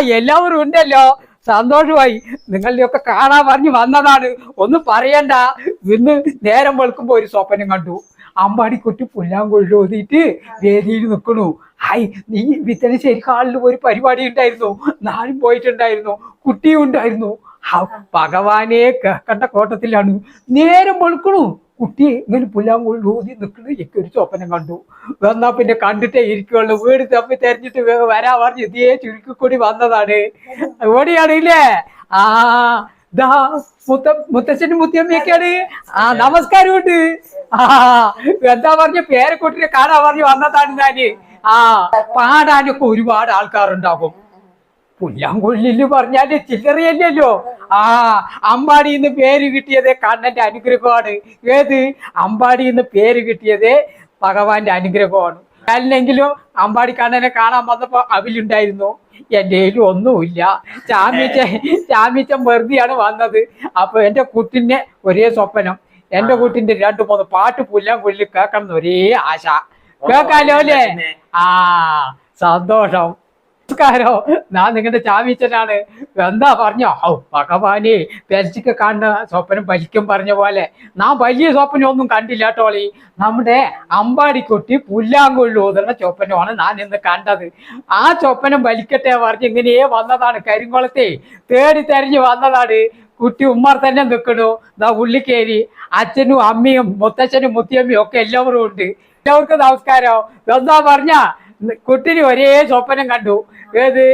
എല്ലാവരും ഉണ്ടല്ലോ. സന്തോഷമായി. നിങ്ങളുടെയൊക്കെ കാണാൻ പറഞ്ഞു വന്നതാണ്. ഒന്നും പറയണ്ട. ഇന്ന് നേരം വെളുക്കുമ്പോ ഒരു സ്വപ്നം കണ്ടു. അമ്പാടി കുട്ടി പുല്ലാങ്കുഴി ഓതിയിട്ട് വേദിയിൽ നിൽക്കണു. ഹായ് നീ വിത്തന ശരിക്കാളിൽ ഒരു പരിപാടി ഉണ്ടായിരുന്നു. നാനും പോയിട്ടുണ്ടായിരുന്നു. കുട്ടിയും ഉണ്ടായിരുന്നു. ഭഗവാനെ കണ്ട കോട്ടത്തിലാണ്. നേരം വെളുക്കണു. കുട്ടി ഇങ്ങനെ പുല്ലാങ്കുഴി ഊതി നിൽക്കുന്നത് എനിക്ക് ഒരു സ്വപ്നം കണ്ടു. വന്നാ പിന്നെ കണ്ടിട്ടേ ഇരിക്കുള്ളൂ. വീട് തപ്പി തെരഞ്ഞിട്ട് വരാ പറഞ്ഞ് ഇതേ ചുരുക്കിക്കൂടി വന്നതാണ്. എവിടെയാണ് ഇല്ലേ ആ ദാ മുത്ത മുത്തച്ഛനും മുത്തിയമ്മയൊക്കെയാണ് ആ നമസ്കാരം നമസ്കാരമുണ്ട്. ആ എന്താ പറഞ്ഞ പേരക്കുട്ടിനെ കാണാൻ പറഞ്ഞു വന്നതാണ് ഞാൻ. ആ പാടാനൊക്കെ ഒരുപാട് ആൾക്കാരുണ്ടാകും. പുല്ലാങ്കൊള്ളിൽ പറഞ്ഞാൽ ചില്ലറിയല്ലോ ആ അമ്പാടി എന്ന് പേര് കിട്ടിയത് കണ്ണന്റെ അനുഗ്രഹമാണ്. ഏത്? അമ്പാടി എന്ന് പേര് കിട്ടിയത് ഭഗവാന്റെ അനുഗ്രഹമാണ്. അല്ലെങ്കിലും അമ്പാടി കണ്ണനെ കാണാൻ വന്നപ്പോ അവിലുണ്ടായിരുന്നു. എന്റെ കയ്യിലും ഒന്നുമില്ല. ചാമിച്ച ചാമിച്ചൻ വെറുതെയാണ് വന്നത്. അപ്പൊ എന്റെ കുട്ടിന്റെ ഒരേ സ്വപ്നം. എന്റെ കുട്ടിന്റെ രണ്ടു മൂന്ന് പാട്ട് പുല്ലാങ്കൊള്ളി കേൾക്കണം എന്ന് ഒരേ ആശ കേൾക്കാലോ അല്ലേ? ആ സന്തോഷം. നമസ്കാരം. ഞാൻ നിങ്ങളുടെ ചാമീച്ചനാണ് എന്താ പറഞ്ഞോ? ഔ ഭഗവാനെ പെരച്ചിക്ക് കാണുന്ന സ്വപ്നം പലിക്കും പറഞ്ഞ പോലെ. നാം വലിയ സ്വപ്നം ഒന്നും കണ്ടില്ല ടോളി നമ്മുടെ അമ്പാടിക്കുട്ടി പുല്ലാങ്കൊള്ളി ഊതുന്ന ചൊപ്പനമാണ് ഞാൻ ഇന്ന് കണ്ടത്. ആ ചൊപ്പനം വലിക്കട്ടെ പറഞ്ഞ് ഇങ്ങനെയേ വന്നതാണ് കരിങ്കുളത്തെ. തേടി തെരഞ്ഞ് വന്നതാണ്. കുട്ടി ഉമ്മർ തന്നെ നിൽക്കണു ദാ ഉള്ളിക്കേരി അച്ഛനും അമ്മയും മുത്തച്ഛനും മുത്തിയമ്മയും ഒക്കെ എല്ലാവരും ഉണ്ട്. എല്ലാവർക്കും നമസ്കാരം. എന്താ പറഞ്ഞ കുട്ടിന് ഒരേ സ്വപ്നം കണ്ടു. ഏത്?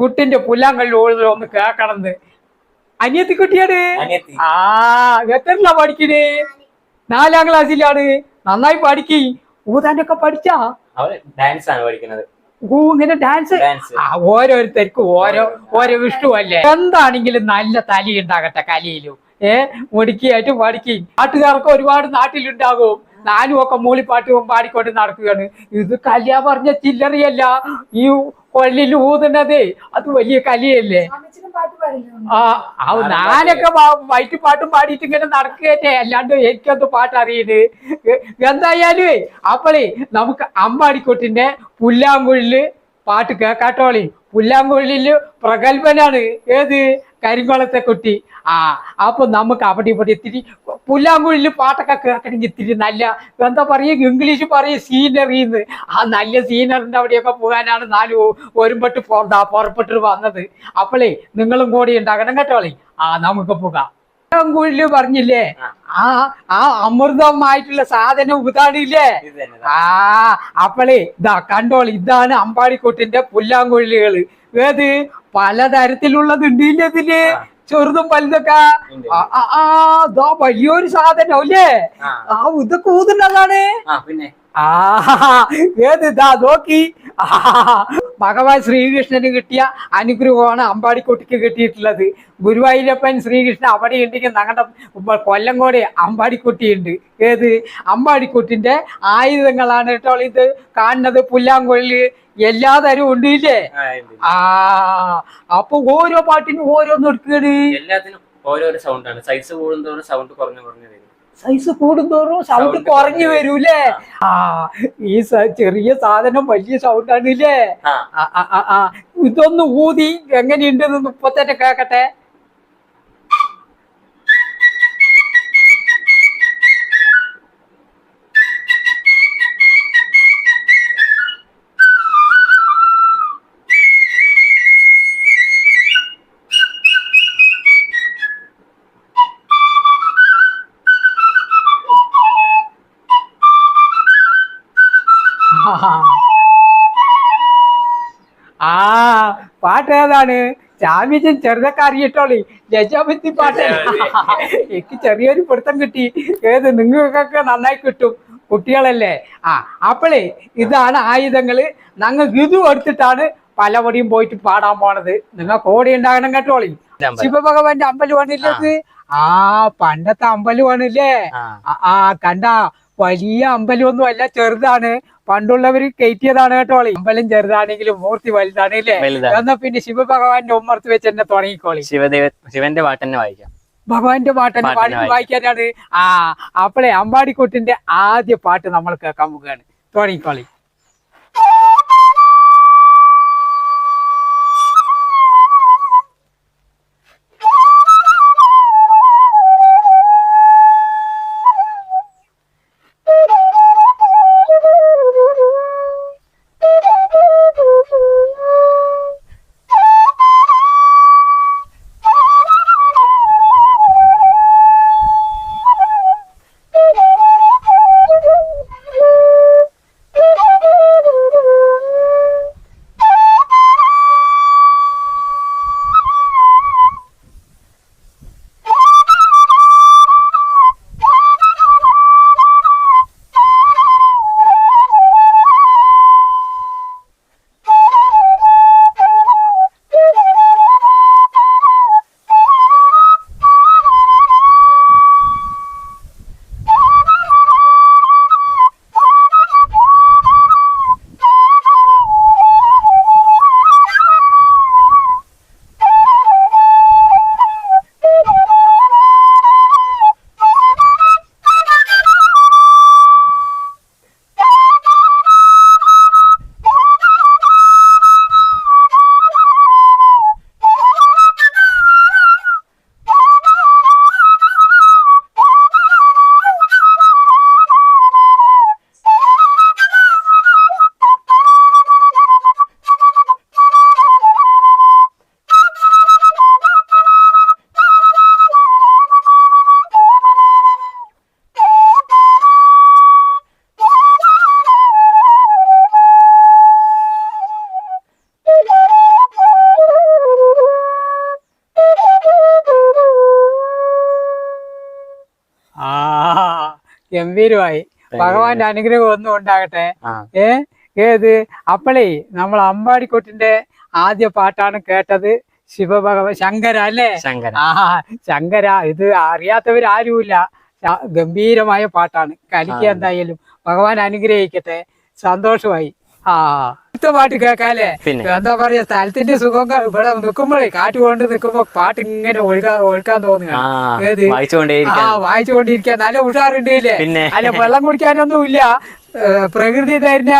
കുട്ടിന്റെ പുല്ലാങ്കള്ളി ഓടുന്നത് ഒന്ന് കേക്കണമെന്ന് അനിയത്തി കുട്ടിയാണ്? ആ എത്രല്ല പഠിക്കണേ? നാലാം ക്ലാസ്സിലാണ്. നന്നായി പഠിക്കി. ഊതാനൊക്കെ പഠിച്ചാ? ഡാൻസ് ആണ് പഠിക്കുന്നത്. ഊ ഇങ്ങനെ ഡാൻസ് ഡാൻസ് ആ ഓരോരുത്തർക്കും ഓരോ ഓരോ ഇഷ്ടമല്ലേ എന്താണെങ്കിലും നല്ല തലി ഉണ്ടാകട്ടെ കലയിലും. ഏ മുടുക്കിയായിട്ട് പഠിക്കും. നാട്ടുകാർക്ക് ഒരുപാട് നാട്ടിലുണ്ടാകും. ഞാനും ഒക്കെ മൂളിപ്പാട്ടും പാടിക്കൊണ്ട് നടക്കുകയാണ്. ഇത് കല്യ പറഞ്ഞ ചില്ലറിയല്ല. ഈ കൊള്ളിൽ ഊതുന്നതേ അത് വലിയ കലിയല്ലേ? ആ ആ ഞാനൊക്കെ വൈറ്റ് പാട്ടും പാടിയിട്ട് ഇങ്ങനെ നടക്കുകയല്ലേ അല്ലാണ്ട് എനിക്കത് പാട്ട് അറിയുന്നത് എന്തായാലും അപ്പോളേ നമുക്ക് അമ്പാടിക്കൊട്ടിന്റെ പുല്ലാങ്കുഴൽ പാട്ട് കേക്കാട്ടോളി. പുല്ലാങ്കുഴലിൽ പ്രഗത്ഭനാണ്. ഏത്? കരിങ്കുളത്തെ കുട്ടി. ആ അപ്പൊ നമുക്ക് അവിടെ ഇവിടെ ഇത്തിരി പുല്ലാങ്കുഴലിൽ പാട്ടൊക്കെ കേൾക്കണമെങ്കിൽ ഇത്തിരി നല്ല എന്താ പറയുക ഇംഗ്ലീഷ് പറയും സീനറിന്ന് ആ നല്ല സീനറിന്റെ അവിടെയൊക്കെ പോകാനാണ് നാല് ഒരുമ്പട്ട് പുറപ്പെട്ട് വന്നത്. അപ്പോളേ നിങ്ങളും കൂടി ഉണ്ടാകണം കേട്ടോളേ ആ നമുക്ക് പോകാം. പുല്ലാങ്കുഴലിൽ പറഞ്ഞില്ലേ? ആ ആ അമൃതമായിട്ടുള്ള സാധനം ഇതാണില്ലേ ആ അപ്പളേ ഇതാ കണ്ടോൾ ഇതാണ് അമ്പാടിക്കൊട്ടിന്റെ പുല്ലാങ്കുഴലികൾ ഏത്? പലതരത്തിലുള്ളത് ഉണ്ട് ഇല്ലേ ഇതിൽ. ചെറുതും വലുതൊക്കെ. ആ, വലിയൊരു സാധനം അല്ലേ? ആ. ഇതൊക്കെ ഊതുന്നതാണ് പിന്നെ? ആ ഏത് ഇതാ നോക്കി. ഭഗവാൻ ശ്രീകൃഷ്ണന് കിട്ടിയ അനുഗ്രഹമാണ് അമ്പാടിക്കുട്ടിക്ക് കിട്ടിയിട്ടുള്ളത്. ഗുരുവായൂരപ്പൻ ശ്രീകൃഷ്ണൻ അവിടെ ഉണ്ടെങ്കിൽ ഞങ്ങളുടെ കൊല്ലങ്കോട് അമ്പാടിക്കുട്ടിയുണ്ട്. ഏത്? അമ്പാടിക്കുട്ടിന്റെ ആയുധങ്ങളാണ് കേട്ടോ ഇത്. കാണുന്നത് പുല്ലാങ്കൊള്ളി. എല്ലാ തരവും ഉണ്ട് ഇല്ലേ? ആ. അപ്പൊ ഓരോ പാട്ടിനും ഓരോന്ന് എടുക്കുകയാണ്. എല്ലാത്തിനും ഓരോരോ സൗണ്ട് ആണ്. സൈസ് കൂടുന്നതോടെ സൗണ്ട് കുറഞ്ഞു കുറഞ്ഞു സൈസ് കൂടുന്തോറും സൗണ്ട് കുറഞ്ഞു വരൂലേ ആ ഈ ചെറിയ സാധനം വലിയ സൗണ്ടാണ് ഇല്ലേ. ഇതൊന്ന് ഊതി എങ്ങനെയുണ്ടെന്ന് ഇപ്പൊ തന്നെ കേക്കട്ടെ ആ പാട്ട് ഏതാണ് ചാമ്യച്ചൻ ചെറുതൊക്കെ അറിയിട്ടോളി ലജാപത്തി പാട്ട് എനിക്ക് ചെറിയൊരു പിടുത്തം കിട്ടി. ഏത് നിങ്ങൾക്കൊക്കെ നന്നായി കിട്ടും. കുട്ടികളല്ലേ? ആ അപ്പോളേ ഇതാണ് ആയുധങ്ങൾ. ഞങ്ങൾക്ക് ഇതും എടുത്തിട്ടാണ് പലവടിയും പോയിട്ട് പാടാൻ പോണത്. നിങ്ങൾക്ക് ഓടി ഉണ്ടാകണം കേട്ടോളി. അമ്പലം. ശിവഭഗവാന്റെ അമ്പലമാണില്ലേ ആ. പണ്ടത്തെ അമ്പലമാണില്ലേ ആ. കണ്ട വലിയ അമ്പലമൊന്നും അല്ല ചെറുതാണ്. പണ്ടുള്ളവര് കയറ്റിയതാണ് കേട്ടോളി അമ്പലം ചെറുതാണെങ്കിലും മൂർത്തി വലുതാണ് അല്ലേ? എന്നാ പിന്നെ ശിവഭഗവാന്റെ ഉമ്മർത്ത് വെച്ച് എന്നെ തുടങ്ങിക്കോളി. ശിവദേവ ശിവന്റെ പാട്ട് തന്നെ വായിക്കാം. ഭഗവാന്റെ പാട്ടന്നെ പാട്ട് പാടി വായിക്കാനാണ്. ആ അപ്പളെ അമ്പാടിക്കുട്ടിന്റെ ആദ്യ പാട്ട് നമ്മൾ കേൾക്കാൻ പോവുകയാണ്. തുടങ്ങിക്കോളി. ഗംഭീരമായി. ഭഗവാന്റെ അനുഗ്രഹം ഒന്നും ഉണ്ടാകട്ടെ? ഏ? ഏത്? അപ്പളേ നമ്മൾ അമ്പാടിക്കൊട്ടിന്റെ ആദ്യ പാട്ടാണ് കേട്ടത്. ശിവഭഗവ ശങ്കര അല്ലേ? ശങ്കര. ആ ശങ്കര. ഇത് അറിയാത്തവരാരുമില്ല ഗംഭീരമായ പാട്ടാണ്. കലിക്ക്. എന്തായാലും ഭഗവാൻ അനുഗ്രഹിക്കട്ടെ. സന്തോഷമായി. ആ പാട്ട് കേക്കാല്ലേ എന്താ പറയാ സ്ഥലത്തിന്റെ സുഖം ഇവിടെ നിൽക്കുമ്പോഴേ കാറ്റ് കൊണ്ട് നിൽക്കുമ്പോ പാട്ട് ഇങ്ങനെ ഒഴുകാൻ ഒഴുക്കാൻ തോന്നുക. ഏത്? ആ വായിച്ചുകൊണ്ടേയിരിക്കാൻ വായിച്ചുകൊണ്ടിരിക്കാൻ നല്ല ഉഷാറുണ്ട് ഇല്ലേ പിന്നെ. അല്ല വെള്ളം കുടിക്കാനൊന്നും ഇല്ല. പ്രകൃതി തരുന്ന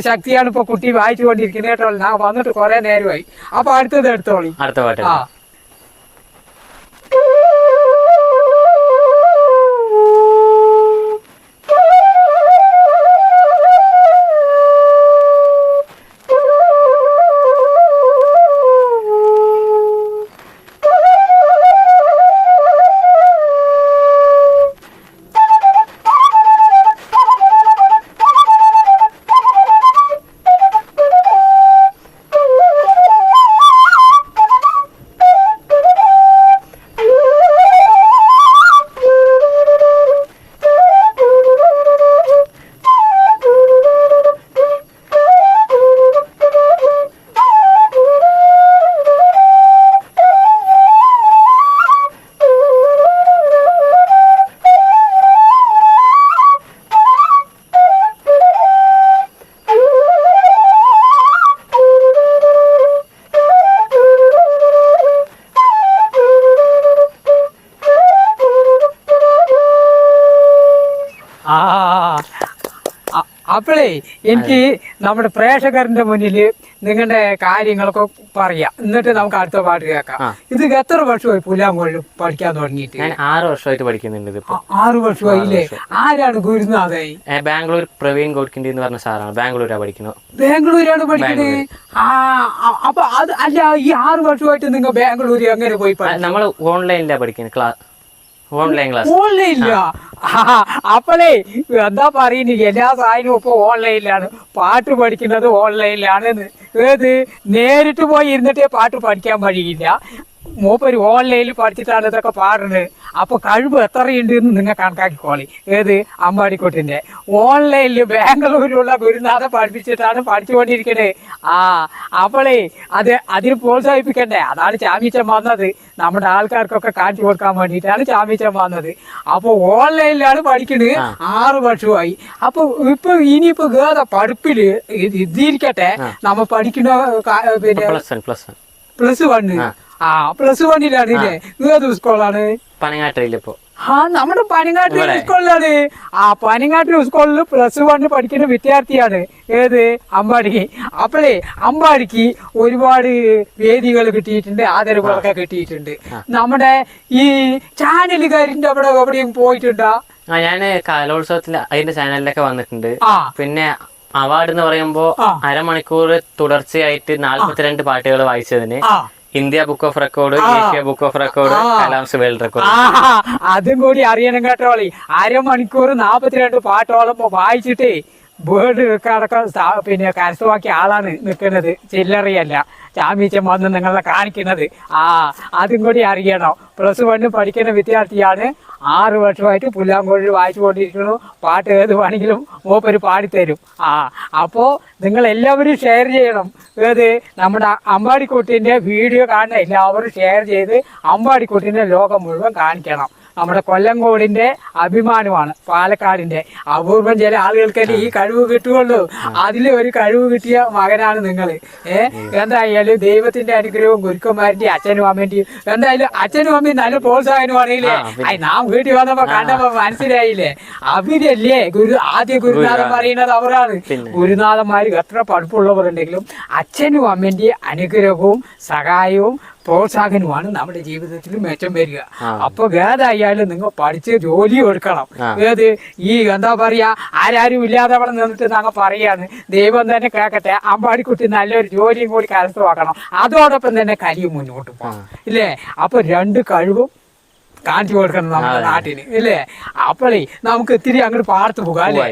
ശക്തിയാണ് ഇപ്പൊ കുട്ടി വായിച്ചുകൊണ്ടിരിക്കുന്നത് കേട്ടോ. ഞാൻ വന്നിട്ട് കുറെ നേരമായി. അപ്പൊ അടുത്തത് എടുത്തോളി. അടുത്ത പാട്ട്. ആ. അപ്പോഴേ എനിക്ക് നമ്മുടെ പ്രേക്ഷകരുടെ മുന്നിൽ നിങ്ങളുടെ കാര്യങ്ങളൊക്കെ പറയാം. എന്നിട്ട് നമുക്ക് അടുത്ത പാട്ട് കേൾക്കാം. ഇത് എത്ര വർഷമായി പുലാങ്കോളിൽ പഠിക്കാൻ തുടങ്ങിയിട്ട്? ഞാൻ ആറ് വർഷമായിട്ട് പഠിക്കുന്നുണ്ട് ഇത് ആറ് വർഷമായില്ലേ ആരാണ് ഗുരുനാഥായി ബാംഗ്ലൂർ പ്രവീൺ ഗോഡ്കിണ്ടി എന്ന് പറഞ്ഞ സാറാണ്. ബാംഗ്ലൂരാണ് പഠിക്കുന്നത്. ബാംഗ്ലൂരാണ് പഠിക്കുന്നത്? ആ അപ്പൊ അത് അല്ല ഈ ആറ് വർഷമായിട്ട് നിങ്ങൾ ബാംഗ്ലൂർ അങ്ങനെ പോയി നമ്മൾ ഓൺലൈനിലാണ് പഠിക്കുന്നത് ക്ലാസ് ഓൺലൈൻ ക്ലാസ് ഓൺലൈനില്ല അപ്പളേ എന്താ പറയുന്നത് എല്ലാ സാധനവും ഇപ്പൊ ഓൺലൈനിലാണ് പാട്ട് പഠിക്കുന്നത് ഓൺലൈനിലാണ് ഏത്? നേരിട്ട് പോയി ഇരുന്നിട്ടേ പാട്ട് പഠിക്കാൻ കഴിയില്ല മൂപ്പര് ഓൺലൈനിൽ പഠിച്ചിട്ടാണ് ഇതൊക്കെ പാടുന്നത്. അപ്പൊ കഴിവ് എത്രയുണ്ട് എന്ന് നിങ്ങൾ കണക്കാക്കിക്കോളി. ഏത്? അമ്പാടിക്കോട്ടിന്റെ. ഓൺലൈനിൽ ബാംഗ്ലൂരിലുള്ള ഗുരുനാഥ പഠിപ്പിച്ചിട്ടാണ് പഠിച്ചുകൊണ്ടിരിക്കണേ. ആ അവളെ അത് അതിന് പ്രോത്സാഹിപ്പിക്കണ്ടേ? അതാണ് ചാമീച്ചൻ വന്നത്. നമ്മുടെ ആൾക്കാർക്കൊക്കെ കാണിച്ചു കൊടുക്കാൻ വേണ്ടിയിട്ടാണ് ചാമീച്ചൻ വന്നത്. അപ്പൊ ഓൺലൈനിലാണ് പഠിക്കുന്നത് ആറു വർഷമായി. അപ്പൊ ഇപ്പൊ ഇനിയിപ്പോ ഗേത പഠിപ്പിൽ ഇത് ഇതിരിക്കട്ടെ. നമ്മ പഠിക്കുന്ന പിന്നെ plus one plus plus one ആ. പ്ലസ് വണ്ണിലാണ് ഇല്ലേ സ്കൂളാണ് ഇപ്പോ. ആ നമ്മുടെ പനങ്ങാട്ടിലെ? സ്കൂളിലാണ് ആ പനങ്ങാട്ടിലെ സ്കൂളിൽ പ്ലസ് വണ്ണിൽ പഠിക്കുന്ന വിദ്യാർത്ഥിയാണ്. ഏത്? അമ്പാടിക്ക്. അപ്പോഴേ അമ്പാടിക്ക് ഒരുപാട് വേദികൾ കിട്ടിയിട്ടുണ്ട് ആദരവുകളൊക്കെ കിട്ടിയിട്ടുണ്ട്. നമ്മുടെ ഈ ചാനലുകാരിന്റെ അവിടെ എവിടെയും പോയിട്ടുണ്ടോ? ആ ഞാൻ കലോത്സവത്തിൽ അതിന്റെ ചാനലിലൊക്കെ വന്നിട്ടുണ്ട്. പിന്നെ അവാർഡ് എന്ന് പറയുമ്പോ. അരമണിക്കൂർ തുടർച്ചയായിട്ട് നാല്പത്തിരണ്ട് പാട്ടുകൾ വായിച്ചതിന്. India book of record Asia book of record. Kalam's world record അതും കൂടി അറിയണം കേട്ടോളി അരമണിക്കൂർ നാപ്പത്തിരണ്ട് പാട്ടോളം വായിച്ചിട്ടേ. വേർഡ് അടക്കം സ്ഥാ- പിന്നെ കരസ്ഥമാക്കിയ ആളാണ് നിൽക്കുന്നത് ചില്ലറിയല്ല. ചാമീച്ചൻ വന്ന് നിങ്ങളെ കാണിക്കുന്നത്. ആ അതും കൂടി അറിയണം. പ്ലസ് വണ്ണ് പഠിക്കുന്ന വിദ്യാർത്ഥിയാണ് ആറ് വർഷമായിട്ട് പുല്ലാങ്കോഴിൽ വായിച്ചുകൊണ്ടിരിക്കുന്നു. പാട്ട് ഏത് വേണമെങ്കിലും മൂപ്പര് പാടിത്തരും. ആ അപ്പോൾ നിങ്ങൾ എല്ലാവരും ഷെയർ ചെയ്യണം. ഏത്? നമ്മുടെ അമ്പാടിക്കുട്ടിന്റെ വീഡിയോ കാണുന്ന എല്ലാവരും ഷെയർ ചെയ്ത് അമ്പാടിക്കുട്ടിന്റെ ലോകം മുഴുവൻ കാണിക്കണം. നമ്മുടെ കൊല്ലങ്കോടിന്റെ അഭിമാനമാണ് പാലക്കാടിന്റെ. അപൂർവം ചില ആളുകൾക്കല്ലേ ഈ കഴിവ് കിട്ടുകയുള്ളൂ. അതിൽ ഒരു കഴിവ് കിട്ടിയ മകനാണ് നിങ്ങൾ ഏഹ് എന്തായാലും ദൈവത്തിന്റെ അനുഗ്രഹവും ഗുരുക്കന്മാരുടെ അച്ഛനും അമ്മേന്റെയും എന്തായാലും അച്ഛനും അമ്മയും നല്ല പ്രോത്സാഹനം അറിയില്ലേ. അയ് നാം വീട്ടിൽ വന്നപ്പോ കണ്ടപ്പോ മനസ്സിലായില്ലേ? അവരല്ലേ ഗുരു ആദ്യ ഗുരുനാഥൻ പറയുന്നത് അവരാണ്. ഗുരുനാഥന്മാർ എത്ര പഠിപ്പുള്ളവരുണ്ടെങ്കിലും അച്ഛനും അമ്മേന്റെ അനുഗ്രഹവും സഹായവും പ്രോത്സാഹനവുമാണ് നമ്മുടെ ജീവിതത്തിൽ മെച്ചം വരിക. അപ്പൊ ഏതായാലും നിങ്ങൾ പഠിച്ച് ജോലി എടുക്കണം ഏത്? ഈ എന്താ പറയാ ആരാരും ഇല്ലാതെ അവിടെ നിന്നിട്ട് ഞങ്ങൾ പറയാണ് ദൈവം തന്നെ കേൾക്കട്ടെ അമ്പാടിക്കുട്ടി നല്ലൊരു ജോലിയും കൂടി കരസ്ഥമാക്കണം. അതോടൊപ്പം തന്നെ കലിയും മുന്നോട്ട് പോകണം ഇല്ലേ? അപ്പൊ രണ്ട് കഴിവും കാണിച്ചു കൊടുക്കണം നമ്മുടെ. നാട്ടിന്. ഇല്ലേ? അപ്പോഴേ നമുക്ക് ഇത്തിരി അങ്ങോട്ട് പാർത്ത് പോകാം അല്ലേ?